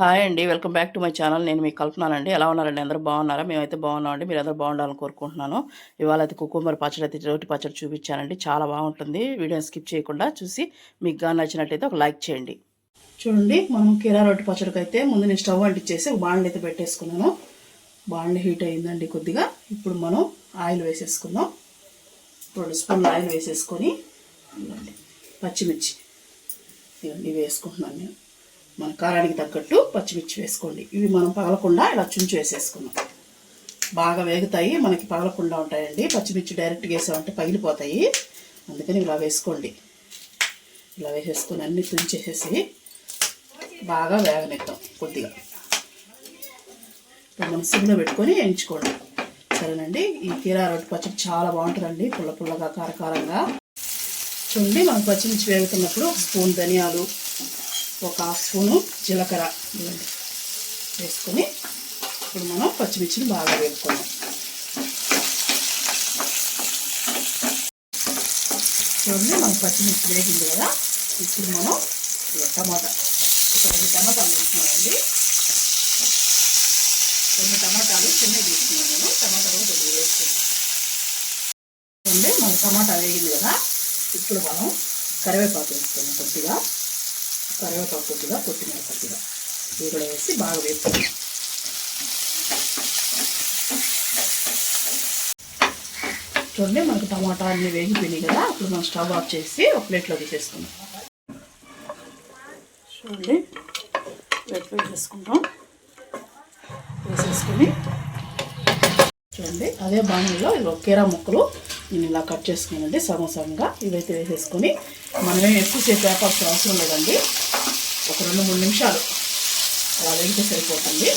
Hi అండి. Welcome back to my channel. నేను మీకు కల్పనానండి. ఎలా ఉన్నారండి? అందరూ బాగున్నారా? మేమైతే బాగున్నామండి. మీరు అందరూ బాగుండాలని కోరుకుంటున్నాను. ఇవాళ అయితే కుకుంబర్ పచ్చడి అయితే రోటి పచ్చడి చూపించానండి. చాలా బాగుంటుంది. వీడియోని స్కిప్ చేయకుండా చూసి మీకు కానీ నచ్చినట్టయితే ఒక లైక్ చేయండి. చూడండి మనం కీరా రొట్టి పచ్చడికి అయితే ముందు నేను స్టవ్ అంటించేసి ఒక బాండ్ అయితే పెట్టేసుకున్నాను. బాండ్ హీట్ అయిందండి కొద్దిగా. ఇప్పుడు మనం ఆయిల్ వేసేసుకుందాం. రెండు స్పూన్లు ఆయిల్ వేసేసుకొని పచ్చిమిర్చి. ఇవన్నీ వేసుకుంటున్నాను నేను. మన కారానికి తగ్గట్టు పచ్చిమిర్చి వేసుకోండి. ఇవి మనం పగలకుండా ఇలా చుంచి వేసేసుకున్నాం బాగా వేగుతాయి. మనకి పగలకుండా ఉంటాయండి. పచ్చిమిర్చి డైరెక్ట్గా వేసామంటే పగిలిపోతాయి. అందుకని ఇలా వేసుకోండి. ఇలా వేసేసుకొని అన్ని తుంచేసేసి బాగా వేగనెత్తాం కొద్దిగా. మనం సిమ్లో పెట్టుకొని వేయించుకోండి. సరేనండి? ఈ కీరా రొట్టె పచ్చడి చాలా బాగుంటుందండి. పుల్ల పుల్లగా కారకారంగా. చూడండి మనం పచ్చిమిర్చి వేగుతున్నప్పుడు ఒక స్పూన్ ధనియాలు ఒక హాఫ్ స్పూను జీలకర్ర ఇవ్వండి వేసుకొని ఇప్పుడు మనం పచ్చిమిర్చిని బాగా వేపుకున్నాం చూడండి మనం పచ్చిమిర్చి వేగింది కదా. ఇప్పుడు మనం టమాటా ఒక రెండు టమాటాలు వేసుకున్నామండి రెండు టమాటాలు చిన్నవి తీసుకున్నాను నేను. టమాటా కూడా కొద్దిగా వేసుకున్నాను చూడండి మన టమాటా వేగింది కదా. ఇప్పుడు మనం కరివేపాకు వేసుకున్నాం కొద్దిగా. కరివేపాకు కొద్దిగా కొత్తిమీర కొద్దిగా ఇవి కూడా వేసి బాగా వేసుకున్నాం చూడండి మనకు టమాటా అన్ని వేగిపోయినాయి కదా అప్పుడు మనం స్టవ్ ఆఫ్ చేసి ఒక ప్లేట్లో తీసేసుకుందాం. చూడండి ప్లేట్లో వేసేసుకుంటాం వేసేసుకుని చూడండి అదే బాణీలో ఇవి కీరా ముక్కలు నేను ఇలా కట్ చేసుకున్నానండి సగం సగంగా. ఇవైతే వేసేసుకొని మనమే ఎక్కువసేపు వేపాల్సిన అవసరం లేదండి. ఒక రెండు మూడు నిమిషాలు అలా వేగితే సరిపోతుంది.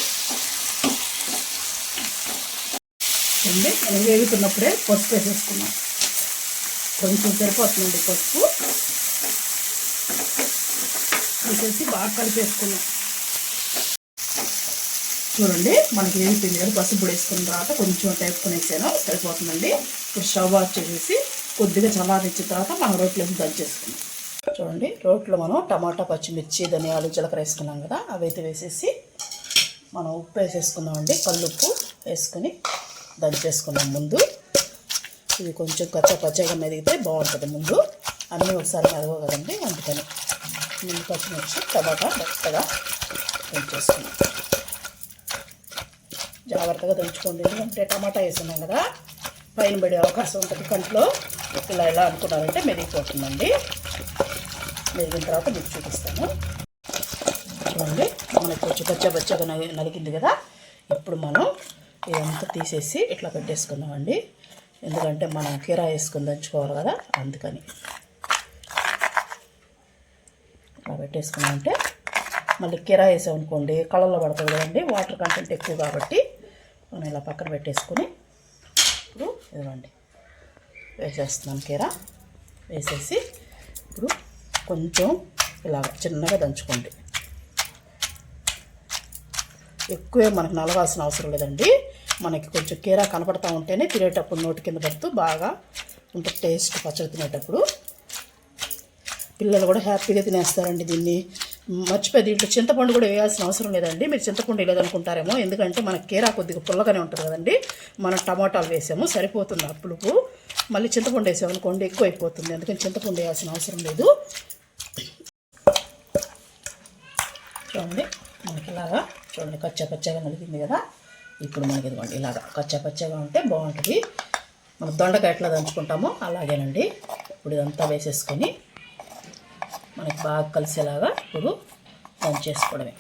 చూడండి మనం వేగుతున్నప్పుడే పసుపు వేసేసుకున్నాం. కొంచెం సరిపోతుందండి పసుపు. వేసేసి బాగా కలిపేసుకున్నాం. చూడండి మనకి వేగిపోయింది కదా పసుపు పొడి వేసుకున్న తర్వాత కొంచెం టైపుకొని వేసాను సరిపోతుందండి. ఇప్పుడు స్టవ్ ఆఫ్ చేసేసి కొద్దిగా చల్లారించిన తర్వాత మనం రోట్లోకి దంచేసుకున్నాం చూడండి రోట్లో మనం టమాటా పచ్చిమిర్చి ధనియాలు జీలకర్ర వేసుకున్నాం కదా అవి అయితే వేసేసి మనం ఉప్పు వేసేసుకున్నామండి కల్లుప్పు వేసుకుని దంచేసుకున్నాం ముందు. ఇది కొంచెం కచ్చా పచ్చగా మెదిగితే బాగుంటుంది ముందు. అన్నీ ఒకసారి మెదగవు కదండి అందుకని ముందు పచ్చిమిర్చి టమాటా మెత్తగా దంచేసుకున్నాం జాగ్రత్తగా దంచుకోండి ఎందుకంటే టమాటా వేసున్నాం కదా పైన పడే అవకాశం ఉంటుంది కంట్లో ఇలా ఎలా అనుకున్నారంటే మెదిగిపోతుందండి. వేగిన తర్వాత మీకు చూపిస్తాను. చూడండి మనకి కొంచెం పచ్చ పచ్చగా నలిగింది కదా? ఇప్పుడు మనం ఇదంతా తీసేసి ఇట్లా పెట్టేసుకుందామండి. ఎందుకంటే మనం కీరా వేసుకుందంచుకోవాలి కదా అందుకని. ఇట్లా పెట్టేసుకున్నామంటే మళ్ళీ కిరా వేసామనుకోండి కళ్ళలో పడుతుంది కదండి వాటర్ కంటెంట్ ఎక్కువ కాబట్టి మనం ఇలా పక్కన పెట్టేసుకొని ఇప్పుడు ఇదిగోండి వేసేస్తున్నాం కీరా. వేసేసి ఇప్పుడు కొంచెం ఇలా చిన్నగా దంచుకోండి. ఎక్కువే మనకు నలగాల్సిన అవసరం లేదండి. మనకి కొంచెం కీరా కనపడతా ఉంటేనే తినేటప్పుడు నోటి కింద పడుతూ బాగా ఉంటుంది టేస్ట్ పచ్చడి తినేటప్పుడు. పిల్లలు కూడా హ్యాపీగా తినేస్తారండి దీన్ని. మర్చిపోయి దీంట్లో చింతపండు కూడా వేయాల్సిన అవసరం లేదండి. మీరు చింతపండు వేయలేదనుకుంటారేమో ఎందుకంటే మన కీరా కొద్దిగా పుల్లగానే ఉంటుంది కదండి. మనం టమాటాలు వేసాము సరిపోతుంది అప్పులకు పులుపు. మళ్ళీ చింతపండు వేసామనుకోండి ఎక్కువ అయిపోతుంది అందుకని చింతపండు వేయాల్సిన అవసరం లేదు. చూడండి మనకి ఇలాగా చూడండి కచ్చా పచ్చగా నలిగింది కదా. ఇప్పుడు మనకి ఇదిగోండి ఇలాగా కచ్చా పచ్చగా ఉంటే బాగుంటుంది. మనం దొండకాయ ఎట్లా దంచుకుంటామో అలాగేనండి. ఇప్పుడు ఇదంతా వేసేసుకొని మనకి బాగా కలిసేలాగా ఇప్పుడు దంచేసుకోవడమే.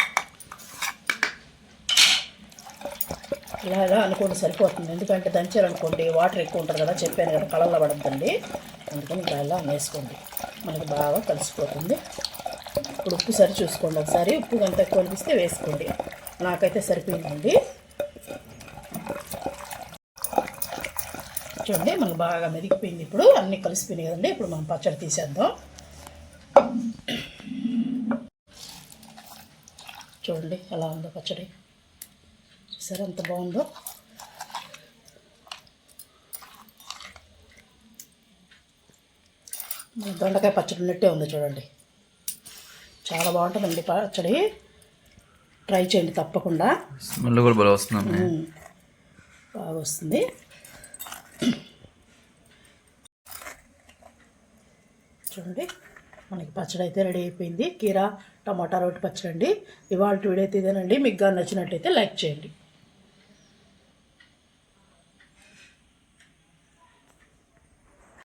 ఇలాగా అనుకోండి సరిపోతుంది. ఎందుకంటే దంచారనుకోండి వాటర్ ఎక్కువ ఉంటుంది కదా చెప్పాను కదా కళల్లో పడద్దండి. అందుకని ఇలా ఇలా వేసుకోండి మనకి బాగా కలిసిపోతుంది. ఇప్పుడు ఉప్పు సరి చూసుకోండి ఒకసారి. ఉప్పు కనుక ఎక్కువ అనిపిస్తే వేసుకోండి. నాకైతే సరిపోయిందండి. చూడండి మనకు బాగా మెదిగిపోయింది ఇప్పుడు. అన్నీ కలిసిపోయినాయి కదండి. ఇప్పుడు మనం పచ్చడి తీసేద్దాం. చూడండి ఎలా ఉందో పచ్చడి. సరే ఎంత బాగుందో? దొండకాయ పచ్చడి ఉన్నట్టే ఉంది చూడండి. చాలా బాగుంటుందండి పచ్చడి. ట్రై చేయండి తప్పకుండా. స్మెల్ కూడా బాగా వస్తుంది. బాగా వస్తుంది. చూడండి మనకి పచ్చడి అయితే రెడీ అయిపోయింది. కీరా టమాటా రోటి పచ్చడి అండి ఇవాళ వీడియో అయితే ఇదేనండి. మీకు నచ్చినట్టయితే లైక్ చేయండి.